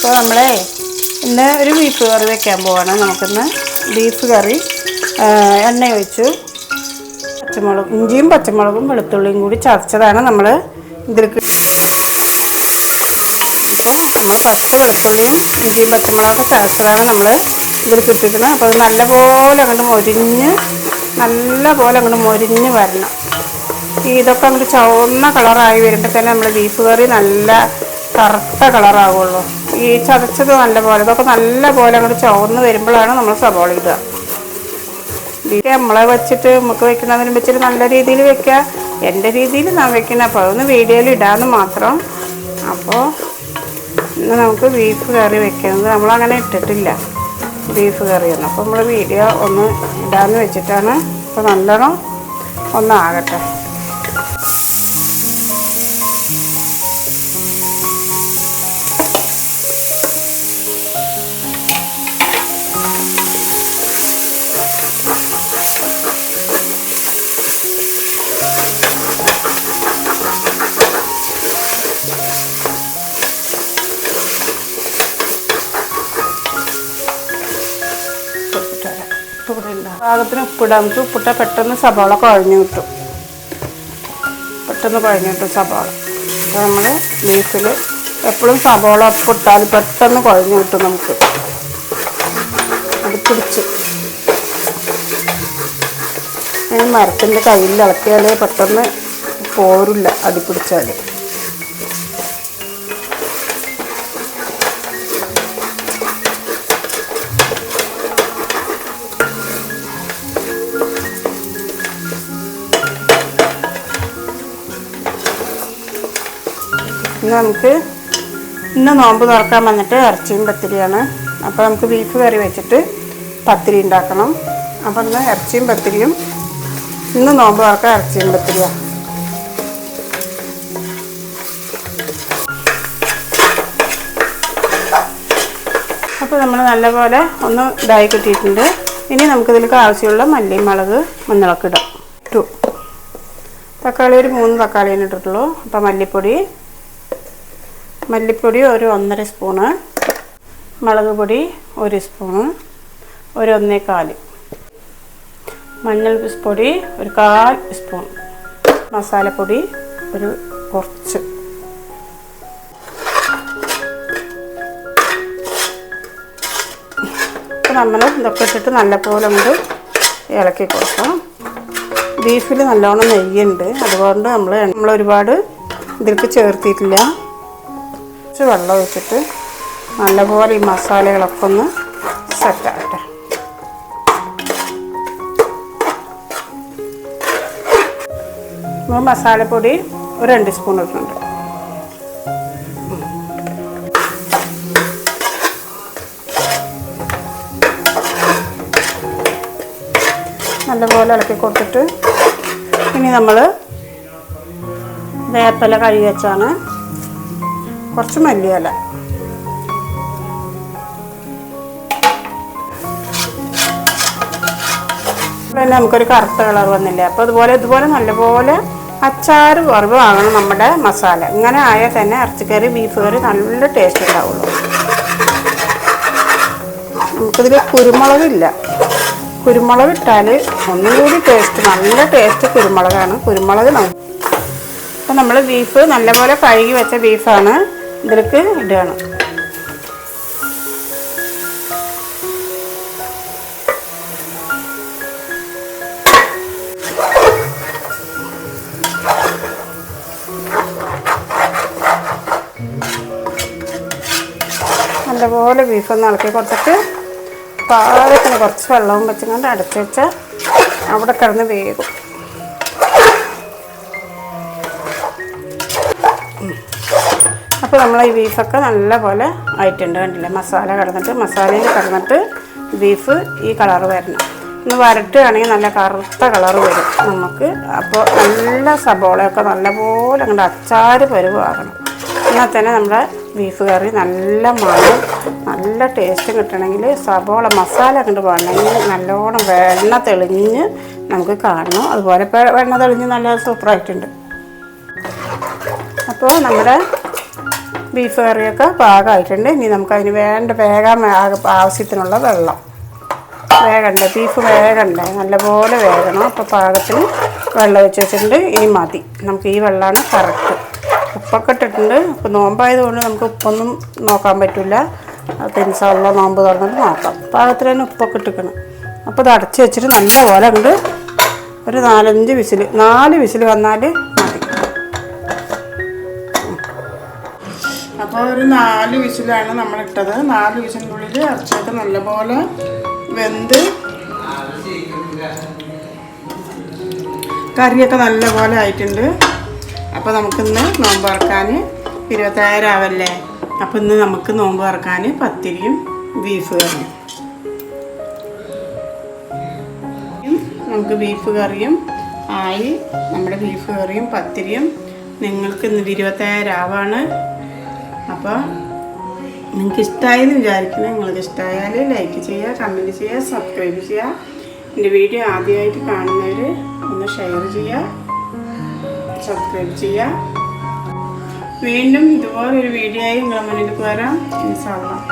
ഇപ്പോൾ നമ്മളെ ഇന്ന് ഒരു ബീഫ് കറി വെക്കാൻ പോവാണ്. നമുക്കിന്ന് ബീഫ് കറി എണ്ണ ഒഴിച്ചു പച്ചമുളക് ഇഞ്ചിയും പച്ചമുളകും വെളുത്തുള്ളിയും കൂടി ചതച്ചതാണ് നമ്മൾ ഇതിലേക്ക് നമ്മൾ പച്ച വെളുത്തുള്ളിയും ഇഞ്ചിയും പച്ചമുളകൊക്കെ ചതച്ചതാണ് നമ്മൾ ഇതിലേക്ക് ഇട്ടിരിക്കുന്നത് അപ്പോൾ അത് നല്ലപോലെ അങ്ങോട്ട് മൊരിഞ്ഞ് നല്ലപോലെ അങ്ങോട്ട് മൊരിഞ്ഞ് വരണം. ഇതൊക്കെ അങ്ങോട്ട് ചുവന്ന കളറായി വരുമ്പോൾ തന്നെ നമ്മൾ ബീഫ് കറി നല്ല കറുത്ത കളറാകുള്ളൂ ഈ ചതച്ചത് നല്ല പോലെ ഇതൊക്കെ നല്ല പോലെ അങ്ങോട്ട് ചുവന്ന് വരുമ്പോഴാണ് നമ്മൾ സവാള ഇടുക. നമ്മളെ വെച്ചിട്ട് നമുക്ക് വെക്കുന്നതിന് വെച്ചിട്ട് നല്ല രീതിയിൽ വെക്കുക. എന്റെ രീതിയിൽ ഞാൻ വെക്കുന്ന അപ്പോൾ അതൊന്ന് വീഡിയോയിൽ ഇടാമെന്ന് മാത്രം. അപ്പോൾ ഇന്ന് നമുക്ക് ബീഫ് കറി വെക്കുന്നത് നമ്മളങ്ങനെ ഇട്ടിട്ടില്ല. ബീഫ് കറിയൊന്നും അപ്പോൾ നമ്മൾ വീഡിയോ ഒന്ന് ഇടാമെന്ന് വെച്ചിട്ടാണ്. അപ്പോൾ നല്ലോണം ഒന്നാകട്ടെ. ഉപ്പ് കൂടെ ഉണ്ടോ? പാകത്തിന് ഉപ്പിടാം. നമുക്ക് ഉപ്പിട്ടാൽ പെട്ടെന്ന് സവാള കുഴഞ്ഞു കിട്ടും. പെട്ടെന്ന് കുഴഞ്ഞു കിട്ടും സവാള. അപ്പോൾ നമ്മൾ ബീഫിൽ എപ്പോഴും സവാള ഉപ്പിട്ടാൽ പെട്ടെന്ന് കുഴഞ്ഞു കിട്ടും നമുക്ക്. അത് പിടിച്ച്. മരത്തിന്റെ കയ്യിൽ ഇളക്കിയാലേ പെട്ടെന്ന് പോരില്ല അടി പിടിച്ചാൽ ഇന്ന് നമുക്ക് ഇന്ന് നോമ്പ് തുറക്കാൻ വന്നിട്ട് ഇറച്ചിയും പത്തിരിയാണ്. അപ്പോൾ നമുക്ക് ബീഫ് കറി വെച്ചിട്ട് പത്തിരി ഉണ്ടാക്കണം. അപ്പോൾ ഇന്ന് ഇറച്ചിയും പത്തിരിയും ഇന്ന് നോമ്പ് തുറക്കാൻ ഇറച്ചിയും പത്തിരിയാണ് അപ്പോൾ നമ്മൾ നല്ലപോലെ ഒന്ന് ഇതായി കിട്ടിയിട്ടുണ്ട്. ഇനി നമുക്കിതിലേക്ക് ആവശ്യമുള്ള മല്ലിയും മുളക് മഞ്ഞളൊക്കെ ഇടാം. തക്കാളി ഒരു മൂന്ന് തക്കാളിയാണ് ഇട്ടിട്ടുള്ളൂ. അപ്പോൾ മല്ലിപ്പൊടി മല്ലിപ്പൊടി ഒരു ഒന്നര സ്പൂണ് മുളക് പൊടി ഒരു സ്പൂണ് ഒരു ഒന്നേകാൽ മഞ്ഞൾ പൊടി ഒരു കാൽ സ്പൂൺ. മസാലപ്പൊടി ഒരു കുറച്ച്. നമ്മൾ ഇതൊക്കെ ഇട്ടിട്ട് നല്ലപോലെ കൊണ്ട് ഇളക്കി കൊടുക്കാം ബീഫിൽ നല്ലോണം നെയ്യുണ്ട്. അതുകൊണ്ട് നമ്മൾ നമ്മൾ ഒരുപാട് ഇതിലേക്ക് ചേർത്തിട്ടില്ല. കുറച്ച് വെള്ളം ഒഴിച്ചിട്ട് നല്ലപോലെ ഈ മസാലകളൊക്കെ ഒന്ന് സെറ്റാകട്ടെ നമ്മൾ മസാലപ്പൊടി ഒരു രണ്ട് സ്പൂൺ ഇട്ടിട്ടുണ്ട്. നല്ലപോലെ ഇളക്കി കൊടുത്തിട്ട് ഇനി നമ്മൾ വേപ്പില കഴുകി വെച്ചാണ് കുറച്ച് മല്ലിയില. പിന്നെ നമുക്കൊരു കറുത്ത കളർ വന്നില്ലേ? അപ്പോൾ അതുപോലെ ഇതുപോലെ നല്ലപോലെ അച്ചാറ് വറവ് ആകണം നമ്മുടെ മസാല. ഇങ്ങനെ ആയാൽ തന്നെ ഇറച്ചിക്കറി ബീഫ് കറി നല്ല ടേസ്റ്റ് ഉണ്ടാവുള്ളൂ. നമുക്കിതിൽ കുരുമുളകില്ല. കുരുമുളക് ഇട്ടാൽ ഒന്നും കൂടി ടേസ്റ്റ് നല്ല ടേസ്റ്റ് കുരുമുളകാണ്. കുരുമുളക് നമുക്ക് അപ്പോൾ നമ്മൾ ബീഫ് നല്ലപോലെ കഴുകി വെച്ച ബീഫാണ് ഇതിലേക്ക് ഇടുകയാണ് നല്ലപോലെ ബീഫ് ഒന്ന് ഇളക്കി കൊടുത്തിട്ട് പാകത്തിന് കുറച്ച് വെള്ളവും വെച്ചുകൊണ്ട് അടച്ചു വെച്ചാൽ അവിടെ കിടന്ന് വേകും അപ്പോൾ നമ്മൾ ഈ ബീഫൊക്കെ നല്ലപോലെ ആയിട്ടുണ്ട് കണ്ടില്ലേ? മസാല കിടന്നിട്ട് മസാലയിൽ കിടന്നിട്ട് ബീഫ് ഈ കളർ വരണം. ഒന്ന് വരട്ടുകയാണെങ്കിൽ നല്ല കറുത്ത കളർ വരും നമുക്ക്. അപ്പോൾ നല്ല സബോളയൊക്കെ നല്ലപോലെ അങ്ങോട്ട് പരുവ് പരുവാകണം എന്നാൽ തന്നെ നമ്മുടെ ബീഫ് കറി നല്ല മണം നല്ല ടേസ്റ്റ് കിട്ടണമെങ്കിൽ സബോള മസാല അങ്ങോട്ട് വേണമെങ്കിൽ നല്ലോണം വെണ്ണ തെളിഞ്ഞ് നമുക്ക് കാണണം. അതുപോലെ ഇപ്പോൾ വെണ്ണ തെളിഞ്ഞ് നല്ല സൂപ്പറായിട്ടുണ്ട്. അപ്പോൾ നമ്മുടെ ബീഫ് കറിയൊക്കെ പാകമായിട്ടുണ്ട്. ഇനി നമുക്ക് അതിന് വേണ്ട വേഗം ആവശ്യത്തിനുള്ള വെള്ളം. വേഗണ്ടേ ബീഫ് വേഗണ്ടേ നല്ലപോലെ വേഗണം അപ്പോൾ പാകത്തിന് വെള്ളം വെച്ച് വെച്ചിട്ടുണ്ട്. ഇനി മതി. നമുക്ക് ഈ വെള്ളമാണ് കറക്റ്റ് ഉപ്പൊക്കെ ഇട്ടിട്ടുണ്ട്. ഇപ്പോൾ നോമ്പായതുകൊണ്ട് നമുക്ക് ഉപ്പൊന്നും നോക്കാൻ പറ്റില്ല ഇൻസാള്ള നോമ്പ് തുറന്നിട്ട് നോക്കാം. പാകത്തിൽ തന്നെ ഉപ്പൊക്കെ ഇട്ടിക്കണം അപ്പോൾ ഇത് അടച്ച് വെച്ചിട്ട് നല്ലപോലെ ഉണ്ട് ഒരു നാലഞ്ച് വിസിൽ നാല് വിസിൽ വന്നാൽ അപ്പോൾ ഒരു നാല് വിസിലാണ് നമ്മൾ ഇട്ടത് നാല് വിസിലിനുള്ളിൽ ഇറച്ചിയൊക്കെ നല്ലപോലെ വെന്ത് കറിയൊക്കെ നല്ലപോലെ ആയിട്ടുണ്ട്. അപ്പോൾ നമുക്കിന്ന് നോമ്പ് ഇറക്കാൻ ഇരുപത്തായിരം ആവല്ലേ അപ്പോൾ ഇന്ന് നമുക്ക് നോമ്പ് ഇറക്കാൻ പത്തിരിയും ബീഫ് കറിയും നമുക്ക് ബീഫ് കറിയും ആയി നമ്മുടെ ബീഫ് കറിയും പത്തിരിയും നിങ്ങൾക്ക് ഇന്ന് ഇരുപത്തായിരാവാണ് അപ്പോൾ നിങ്ങൾക്ക് ഇഷ്ടമായെന്ന് വിചാരിക്കണം നിങ്ങൾക്ക് ഇഷ്ടമായാൽ ലൈക്ക് ചെയ്യുക കമന്റ് ചെയ്യുക സബ്സ്ക്രൈബ് ചെയ്യുക. എന്റെ വീഡിയോ ആദ്യമായിട്ട് കാണുന്നവർ ഒന്ന് ഷെയർ ചെയ്യുക സബ്സ്ക്രൈബ് ചെയ്യുക. വീണ്ടും ഇതുപോലൊരു വീഡിയോ ആയി നിങ്ങളുടെ മുന്നിലേക്ക് വരാം. ഇൻഷാല്ലാ